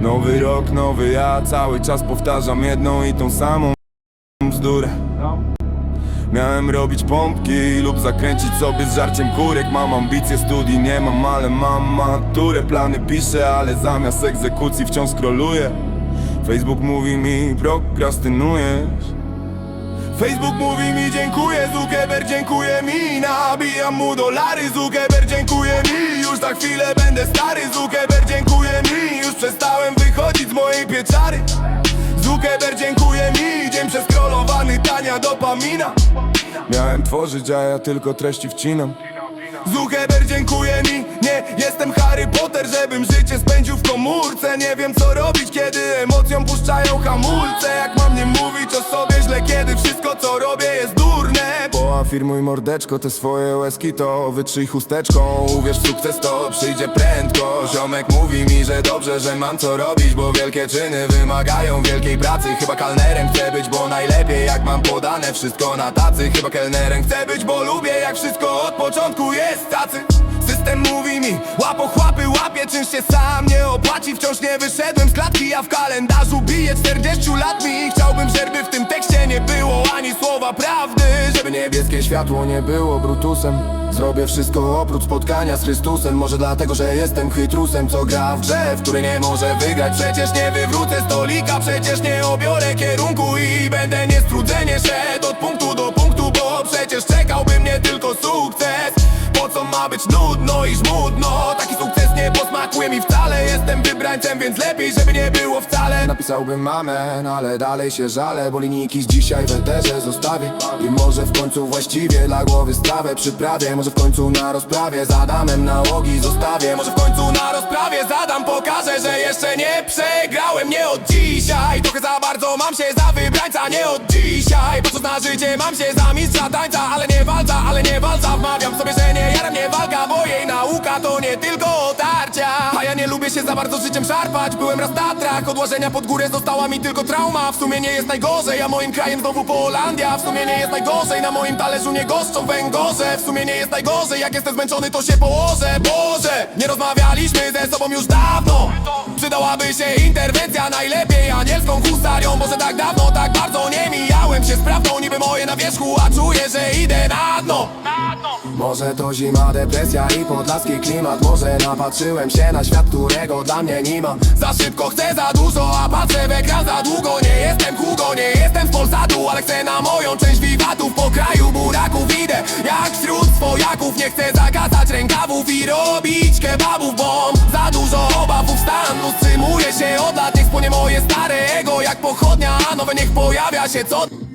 Nowy rok, nowy ja Cały czas powtarzam jedną i tą samą bzdurę Miałem robić pompki lub zakręcić sobie z żarciem kurek. Mam ambicje, studii nie mam, ale mam maturę. Plany piszę, ale zamiast egzekucji wciąż scrolluję. Facebook mówi mi prokrastynujesz. Facebook mówi mi dziękuję, Zuckerberg dziękuję mi. Nabijam mu dolary, Zuckerberg dziękuję mi. Już za chwilę będę stary, Zuckerberg Zuckerberg dziękuję mi Dzień przeskrolowany, tania dopamina. Miałem tworzyć, a ja tylko treści wcinam. Zuckerberg dziękuję mi Nie jestem Harry Potter, żebym życie spędził w komórce. Nie wiem co robić, kiedy emocjom puszczają hamulce. Jak mam nie mówić o sobie źle, kiedy wszystko co robię jest durne Poafirmuj mordeczko, te swoje łezki to wytrzyj chusteczką. Uwierz sukces to przyjdzie prędko. Ziomek mówi mi, że dobrze, że mam co robić Bo wielkie czyny wymagają wielkiej pracy. Chyba kalnerem chcę być, bo najlepiej jak mam podane wszystko na tacy. Chyba kelnerem chcę być, bo lubię jak wszystko od początku jest tacy. System mówi mi, łapo chłapy, łapie czymś się sam nie opłaci. Wciąż nie wyszedłem z klatki, a w kalendarzu bije 40 lat mi. Chciałbym, żeby w tym tekście nie było ani słowa prawdy światło nie było brutusem. Zrobię wszystko oprócz spotkania z Chrystusem. Może dlatego, że jestem chytrusem, co gra w grze W nie może wygrać. Przecież nie wywrócę stolika, przecież nie obiorę kierunku I będę niestrudzenie szedł od punktu do punktu Bo przecież czekałby mnie tylko sukces. Po co ma być nudno i żmudno? Taki sukces nie posmakuje mi. Wcale Jestem wybrańcem, więc lepiej, żeby nie było wcale Napisałbym amen, ale dalej się żalę Bo linijki z dzisiaj w eterze zostawię. I może w końcu właściwie dla głowy strawę przyprawię Może w końcu na rozprawie z Adamem nałogi zostawię. Może w końcu na rozprawie zadam, pokażę, że jeszcze nie przegrałem Nie od dzisiaj, trochę za bardzo mam się za wybrańca Nie od dzisiaj, po co na życie mam się za mistrza tańca Ale nie walca, ale nie lubię się za bardzo życiem szarpać. Byłem raz w Tatrach, odłożenia pod górę Została mi tylko trauma. W sumie nie jest najgorzej, a moim krajem znowu Polandia. W sumie nie jest najgorzej, na moim talerzu nie goszczą węgorze. W sumie nie jest najgorzej, jak jestem zmęczony to się położę. Boże, nie rozmawialiśmy ze sobą już dawno. Przydałaby się interwencja, najlepiej anielską hustarią Może tak dawno, tak bardzo nie mijałem się z prawdą. Niby moje na wierzchu, a czuję, że idę na dno może to zima, depresja i podlaski klimat. Może napatrzyłem się na świat, którego dla mnie nie ma. Za szybko chcę za dużo, a patrzę w ekran za długo. Nie jestem Hugo, nie jestem z Polsatu Ale chcę na moją część wiwatów. Po kraju buraków idę jak wśród swojaków. Nie chcę zakazać rękawów i robić kebabów Bo za dużo obawów stan Wstrzymuje się od lat, niech spłonie moje stare ego Jak pochodnia, a nowe niech pojawia się co